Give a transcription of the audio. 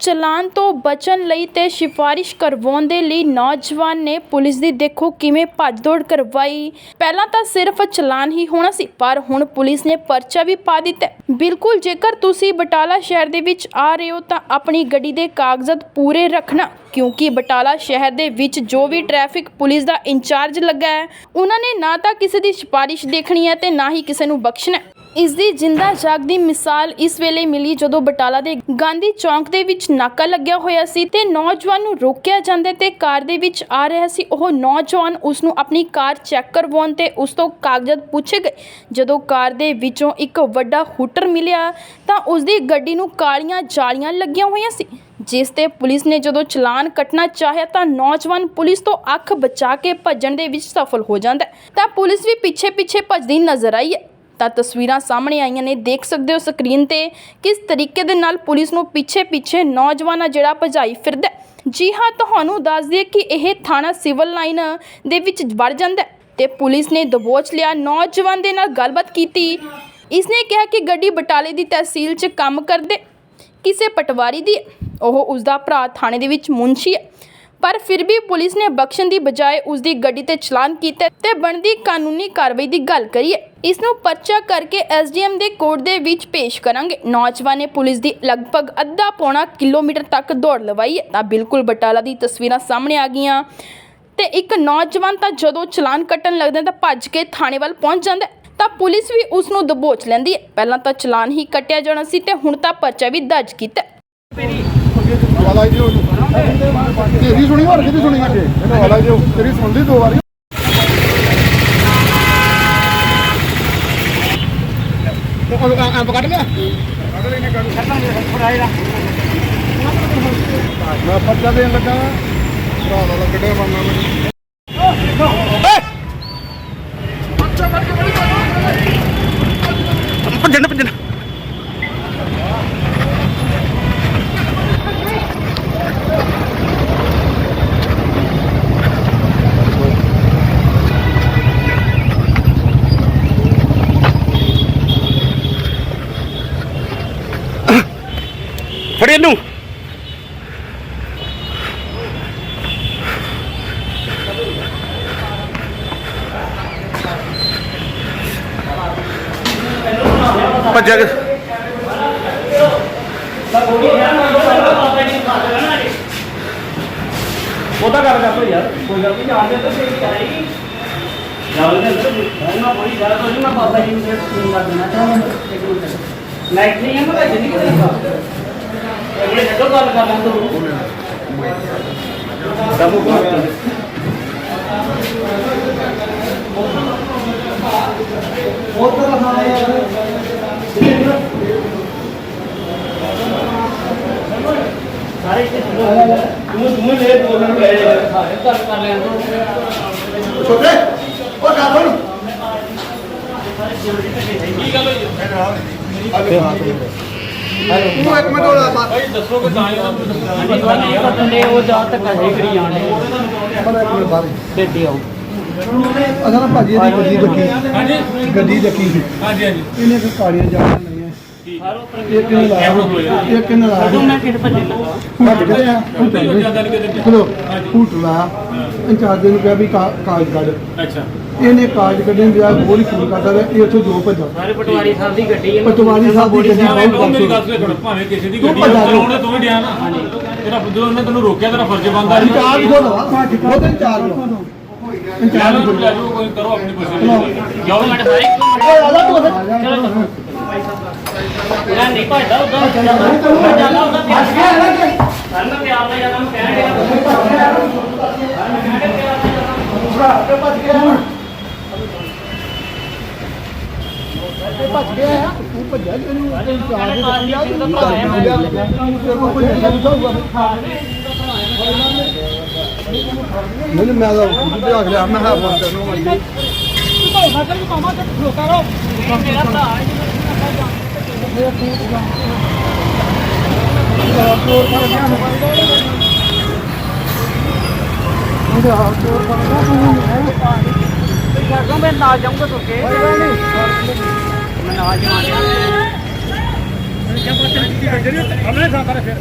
ਚਲਾਨ ਤੋਂ ਬਚਣ ਲਈ ਤੇ ਸਿਫਾਰਿਸ਼ ਕਰਵਾਉਣ ਦੇ ਲਈ ਨੌਜਵਾਨ ਨੇ ਪੁਲਿਸ ਦੀ ਦੇਖੋ ਕਿਵੇਂ ਭੱਜ-ਦੌੜ ਕਰਵਾਈ। ਪਹਿਲਾਂ ਤਾਂ ਸਿਰਫ ਚਲਾਨ ਹੀ ਹੋਣਾ ਸੀ, ਪਰ ਹੁਣ ਪੁਲਿਸ ਨੇ ਪਰਚਾ ਵੀ ਪਾ ਦਿੱਤਾ ਬਿਲਕੁਲ, ਜੇਕਰ ਤੁਸੀਂ ਬਟਾਲਾ ਸ਼ਹਿਰ ਦੇ ਵਿੱਚ ਆ ਰਹੇ ਹੋ ਤਾਂ ਆਪਣੀ ਗੱਡੀ ਦੇ ਕਾਗਜ਼ਾਤ ਪੂਰੇ ਰੱਖਣਾ, ਕਿਉਂਕਿ ਬਟਾਲਾ ਸ਼ਹਿਰ ਦੇ ਵਿੱਚ ਜੋ ਵੀ ਟ੍ਰੈਫਿਕ ਪੁਲਿਸ ਦਾ ਇੰਚਾਰਜ ਲੱਗਾ ਹੈ, ਉਹਨਾਂ ਨੇ ਨਾ ਤਾਂ ਕਿਸੇ ਦੀ ਸਿਫਾਰਿਸ਼ ਦੇਖਣੀ ਹੈ ਤੇ ਨਾ ਹੀ ਕਿਸੇ ਨੂੰ ਬਖਸ਼ਣਾ ਇਸ ਦੀ ਜਿੰਦਾ ਜਾਗਦੀ ਮਿਸਾਲ ਇਸ ਵੇਲੇ ਮਿਲੀ ਜਦੋਂ ਬਟਾਲਾ ਦੇ ਗਾਂਧੀ ਚੌਂਕ ਦੇ ਵਿੱਚ ਨਾਕਾ ਲੱਗਿਆ ਹੋਇਆ ਸੀ ਤੇ ਨੌਜਵਾਨ ਨੂੰ ਰੋਕਿਆ ਜਾਂਦਾ ਤੇ ਕਾਰ ਦੇ ਵਿੱਚ ਆ ਰਿਹਾ ਸੀ। ਉਹ ਨੌਜਵਾਨ ਉਸ ਨੂੰ ਆਪਣੀ ਕਾਰ ਚੈੱਕ ਕਰਵਾਉਣ ਤੇ ਉਸ ਤੋਂ ਕਾਗਜ਼ਾਤ ਪੁੱਛੇ ਗਏ। ਜਦੋਂ ਕਾਰ ਦੇ ਵਿੱਚੋਂ ਇੱਕ ਵੱਡਾ ਹੂਟਰ ਮਿਲਿਆ ਤਾਂ ਉਸ ਦੀ ਗੱਡੀ ਨੂੰ ਕਾਲੀਆਂ ਜਾਲੀਆਂ ਲੱਗੀਆਂ ਹੋਈਆਂ ਸੀ। ਜਿਸ ਤੇ ਪੁਲਿਸ ਨੇ ਜਦੋਂ ਚਲਾਨ ਕੱਟਣਾ ਚਾਹਿਆ ਤਾਂ ਨੌਜਵਾਨ ਪੁਲਿਸ ਤੋਂ ਅੱਖ ਬਚਾ ਕੇ ਭੱਜਣ ਦੇ ਵਿੱਚ ਸਫਲ ਹੋ ਜਾਂਦਾ। ਤਾਂ ਪੁਲਿਸ ਵੀ ਪਿੱਛੇ ਪਿੱਛੇ ਭੱਜਦੀ ਨਜ਼ਰ ਆਈ ਹੈ। ਤਾਂ ਤਸਵੀਰਾਂ ਸਾਹਮਣੇ ਆਈਆਂ ਨੇ। ਦੇਖ ਸਕਦੇ ਹੋ ਸਕਰੀਨ ਤੇ ਕਿਸ ਤਰੀਕੇ ਦੇ ਨਾਲ ਪੁਲਿਸ ਨੂੰ ਪਿੱਛੇ ਪਿੱਛੇ ਨੌਜਵਾਨ ਜਿਹੜਾ ਭਜਾਈ ਫਿਰਦਾ ਜੀ ਹਾਂ, ਤੁਹਾਨੂੰ ਦੱਸ ਦਈਏ ਕਿ ਇਹ ਥਾਣਾ ਸਿਵਲ ਲਾਈਨ ਦੇ ਵਿੱਚ ਵੜ ਜਾਂਦਾ ਹੈ ਤੇ ਪੁਲਿਸ ਨੇ ਦਬੋਚ ਲਿਆ। ਨੌਜਵਾਨ ਦੇ ਨਾਲ ਗੱਲਬਾਤ ਕੀਤੀ। ਇਸਨੇ ਕਿਹਾ ਕਿ ਗੱਡੀ ਬਟਾਲੇ ਦੀ ਤਹਿਸੀਲ 'ਚ ਕੰਮ ਕਰਦੇ। ਕਿਸੇ ਪਟਵਾਰੀ ਦੀ। ਹੈ। ਉਹ ਉਸ ਦਾ ਭਰਾ ਥਾਣੇ ਦੇ ਵਿੱਚ ਮੁੰਸ਼ੀ ਹੈ। ਪਰ ਫਿਰ ਵੀ ਪੁਲਿਸ ਨੇ ਬਖਸ਼ਣ ਦੀ ਬਜਾਏ ਉਸ ਦੀ ਗੱਡੀ ਤੇ ਚਲਾਨ ਕੀਤਾ ਤੇ ਬਣਦੀ ਕਾਨੂੰਨੀ ਕਾਰਵਾਈ ਦੀ ਗੱਲ ਕਰੀ ਇਸ ਨੂੰ ਪਰਚਾ ਕਰਕੇ ਐਸਡੀਐਮ ਦੇ ਕੋਰਟ ਦੇ ਵਿੱਚ ਪੇਸ਼ ਕਰਾਂਗੇ। ਨੌਜਵਾਨ ਨੇ ਪੁਲਿਸ ਦੀ ਲਗਭਗ ਅੱਧਾ ਪੌਣਾ ਕਿਲੋਮੀਟਰ ਤੱਕ ਦੌੜ ਲਵਾਈ ਤਾਂ ਬਿਲਕੁਲ ਬਟਾਲਾ ਦੀ ਤਸਵੀਰਾਂ ਸਾਹਮਣੇ ਆ ਗਈਆਂ। ਤੇ ਇੱਕ ਨੌਜਵਾਨ ਤਾਂ ਜਦੋਂ ਚਲਾਨ ਕੱਟਣ ਲੱਗਦਾ ਤਾਂ ਭੱਜ ਕੇ ਥਾਣੇ ਵੱਲ ਪਹੁੰਚ ਜਾਂਦਾ ਤਾਂ ਪੁਲਿਸ ਵੀ ਉਸ ਨੂੰ ਦਬੋਚ ਲੈਂਦੀ ਹੈ। ਪਹਿਲਾਂ ਤਾਂ ਚਲਾਨ ਹੀ ਕੱਟਿਆ ਜਾਣਾ ਸੀ ਤੇ ਹੁਣ ਤਾਂ ਪਰਚਾ ਵੀ ਦਰਜ ਕੀਤਾ ਹੈ। ਵਾਲਾ ਜੀ ਤੇਰੀ ਸੁਣੀ ਹੋਰ ਕਿਹਦੀ ਸੁਣੀ ਅੱਗੇ ਇਹਨੂੰ ਵਾਲਾ ਜੀ ਤੇਰੀ ਸੁਣਦੀ ਦੋ ਵਾਰੀ ਉਹ ਅੰਬ ਕੱਢ ਲਿਆ ਮੈਂ ਪੱਜਾ ਦੇਣ ਲੱਗਾ ਭਰਾ ਵਾਲਾ ਕੱਢਿਆ ਬੰਨਾ ਮੈਨੂੰ ਭੱਜਣ ਭੱਜਣ ਫੜੇ ਨੂੰ। ਭੱਜਿਆ ਕਿ। ਉਹਦਾ ਗੱਲ ਕਰ ਲੋ ਯਾਰ, ਕੋਈ ਗੱਲ ਨਹੀਂ ਜਾਣਦੇ ਤਾਂ ਸਹੀ ਕਰਾਈ ਜਾਣਦੇ ਤਾਂ ਮੈਂ ਬੜੀ ਗੱਲ ਤੋਂ ਨਹੀਂ ਮੈਂ ਬਾਬਾ ਜੀ ਨੂੰ ਫੋਨ ਕਰ ਦੇਣਾ ਚਾਹੁੰਦਾ। ਇੱਕ ਮਿੰਟ। ਲਾਈਟ ਨਹੀਂ ਹੈ ਮੈਂ ਜਿੰਨੀ ਕਿਤੇ ਦਾ ਛੱਡੋ ਗੱਲ ਕਰ ਲਾਂ ਤੂੰ। ਦਮੂ ਕੋ ਤਾਂ ਹਾਂ ਯਾਰ। ਸਾਰੇ ਇੱਥੇ ਤੂੰ ਤੂੰ ਲੈ ਬੋਲਣ ਲੈ ਜਾ ਗੱਲ ਕਰ ਲੈਣ ਤੋਂ। ਛੋਟੇ ਉਹ ਗੱਲ ਸੁਣ ਤੂੰ ਇੱਕ ਮਿੰਟ ਹੋਲਾ ਬਾਤ ਪਤਾ ਨਹੀਂ ਉਹ ਜਾ ਤੱਕ ਕਹੇ ਕਰੀ ਜਾਣੇ ਬੜਾ ਇੱਕ ਮਿੰਟ ਬਾਹਰ ਡੇਡੇ ਆਉ ਅਸਾਂ ਨਾ ਭਾਜੀ ਦੀ ਗੱਡੀ ਦੇਖੀ ਹਾਂਜੀ ਗੱਡੀ ਦੇਖੀ ਸੀ ਹਾਂਜੀ ਹਾਂਜੀ ਇਹਨੇ ਫਿਰ ਕਾਲੀਆਂ ਜਾਣਾਂ ਲਈਆਂ ਇੱਕ ਨੇ ਲਾਇਆ ਇੱਕ ਨੇ ਲਾਇਆ ਮੈਂ ਕਿਹੜੇ ਭੱਜੇ ਲੱਗਾ ਭੱਜ ਗਏ ਆ ਚਲੋ ਹੂਟ ਲਾ। ਇੰਚਾਰਜ ਨੂੰ ਕਿਹਾ ਵੀ ਕਾ- ਕਾਗਜ਼ ਕੱਢ। ਅੱਛਾ। ਇਹਨੇ ਕਾਗਜ਼ ਕੱਢਣ ਦੀ ਹੋਰ ਹੀ ਫੋਨ ਕਰਦਾ ਰਿਹਾ ਇਹ ਉੱਥੋਂ ਦੋ ਭੱਜਾ। ਸਾਰੇ ਪਟਵਾਰੀ ਸਾਹਿਬ ਦੀ ਗੱਡੀ ਹੈ। ਪਟਵਾਰੀ ਸਾਹਿਬ ਦੀ ਗੱਡੀ ਬਹੁਤ ਮੇਰੀ ਗੱਲ ਬਸ ਸੁਣ। ਭਾਵੇਂ ਕਿਸੇ ਦੀ ਤੂੰ ਗੱਡੀ ਭੱਜਾ ਚਲਾਉਣੇ ਤੂੰ ਹੀ ਡਿਆ ਨਾ। ਤੇਰਾ ਜਦੋਂ ਉਹਨੇ ਤੈਨੂੰ ਰੋਕਿਆ ਤੇਰਾ ਫਰਜ਼ ਬਣਦਾ ਸੀ ਕੋਲ ਵਾ ਉਹਦੇ ਇੰਚਾਰਜ ਕੋਲ ਲੈ ਲਓ ਕੋਈ ਕਰੋ ਆਪਣੀ ਕੋਸ਼ਿਸ਼। ਜਾਓ ਮੈਂ ਸਾਰੇ ਚਲੋ ਮੈਂ ਨਹੀਂ ਭੱਜਦਾ ਉਦਾਂ ਮੈਂ ਜਾਂਦਾ ਉਦਾਂ ਪਿਆਰ ਨਾਲ ਪਿਆਰ ਨਾਲ ਜਾਂਦਾ ਮੈਂ ਕਹਿਣ ਡਿਆ। ਭੱਜ ਗਿਆ ਆ ਤੂੰ ਭੱਜਿਆ ਇਹਨੂੰ ਇੰਚਾਰਜ ਕਾਲ ਦੀ ਸਿੰਘ ਦਾ ਭਰਾ ਹੈ ਮੈਂ ਮੈਨੂੰ ਮੈਂ ਤਾਂ ਵਿਆਹ ਲਿਆ ਮੈਂ ਹਾਂ ਬੰਦ ਨੂੰ ਮਰ ਗਈ ਮੇਰਾ ਭਰਾ ਹੈ ਜਦੋਂ ਮੈਂ ਨਾਲ ਜਾਊਂਗਾ ਤੁਰ ਕੇ ਮੈਂ ਨਾਲ ਜਾਵਾਂਗਾ ਹਮਨੇ ਸਾਂ ਕਰ ਫਿਰ।